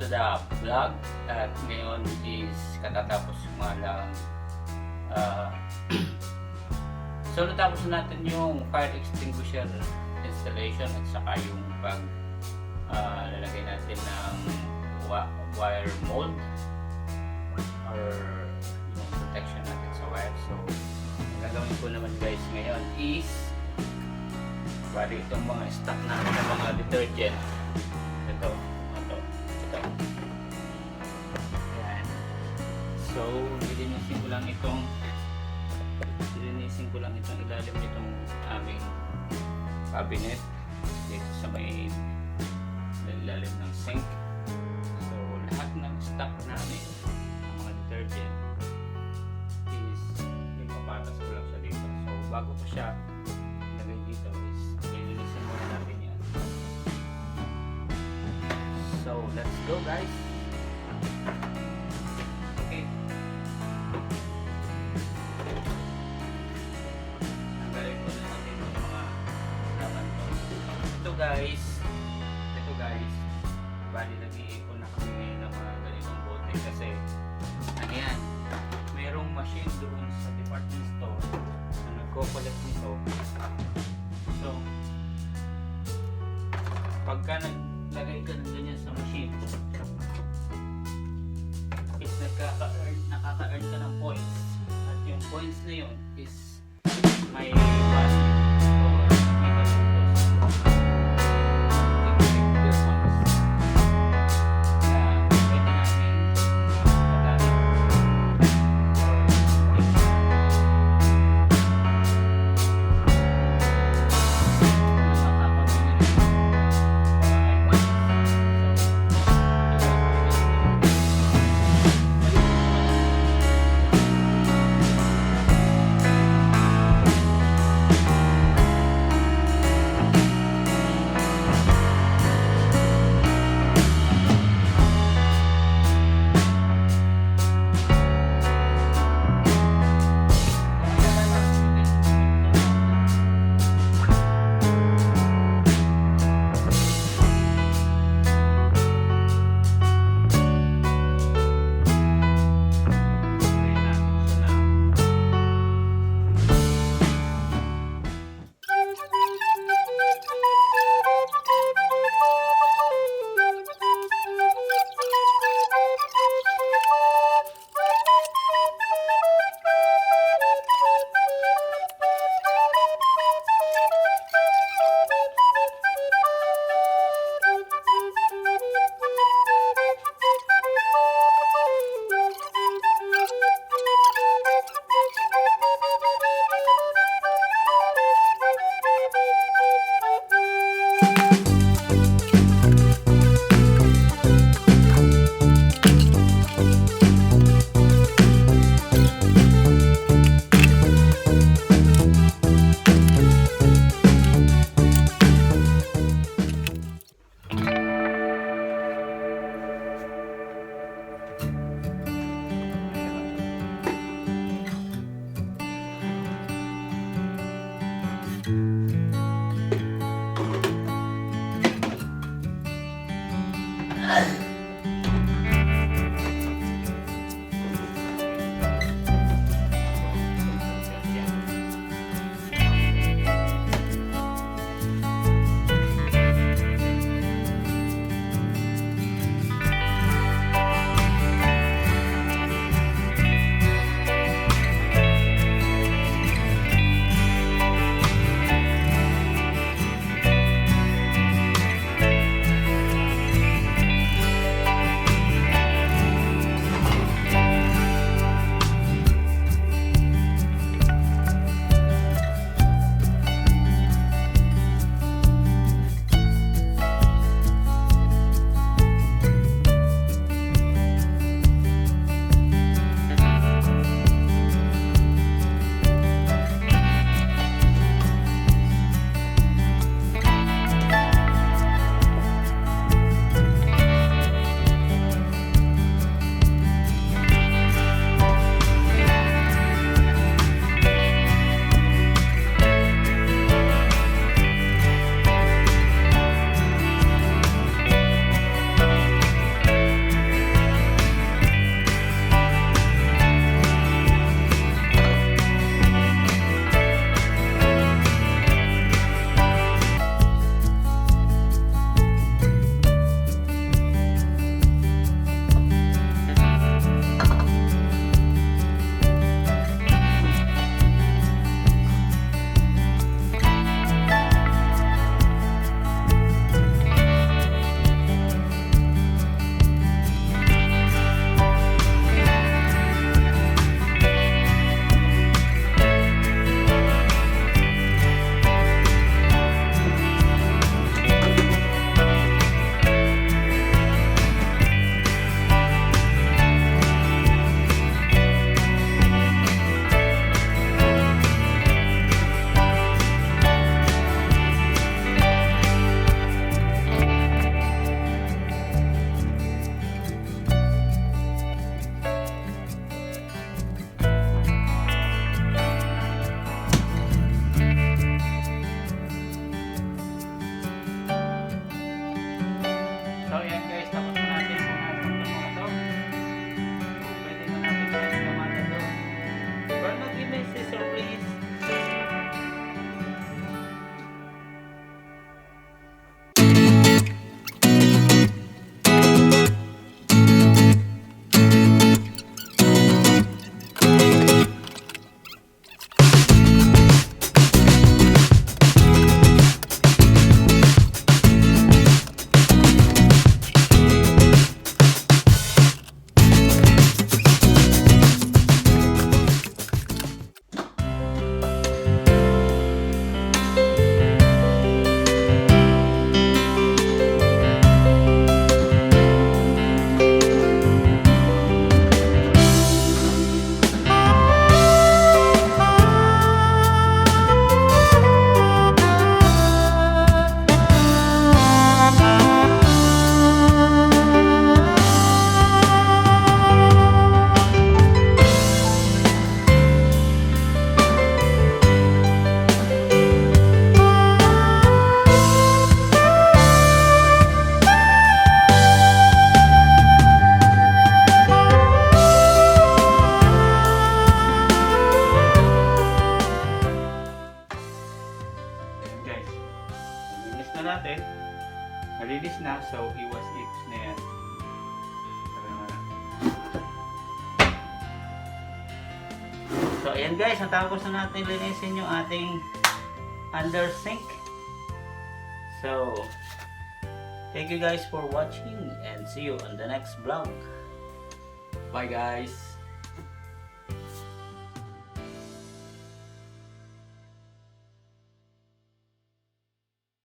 To the vlog. At ngayon is katatapos nga lang uh, so natapos na natin yung fire extinguisher installation at saka yung pag uh, lalagay natin ng wire mold or yung protection natin sa wire. So ang gagawin ko naman guys ngayon is bali itong mga stock natin ng mga detergent so lilinisin ko lang itong lilinisin ko lang itong ilalim nitong aming cabinet. Dito sa may ilalim ng sink. So lahat ng stock namin ng mga detergent is ipapatas ko lang siya dito. So bago ko siya ilagay dito is lilinisin muna natin yan. So let's go guys nagko-collect nito. So pagka naglagay ka ng ganyan sa machine is nagkaka-earn nakaka-earn ka ng points. At yung points na yun is may value は。na natin. Malinis na, so iwas ips na yan. So ayan guys, natapos na natin linisin yung ating under sink. So, thank you guys for watching and see you on the next vlog. Bye guys!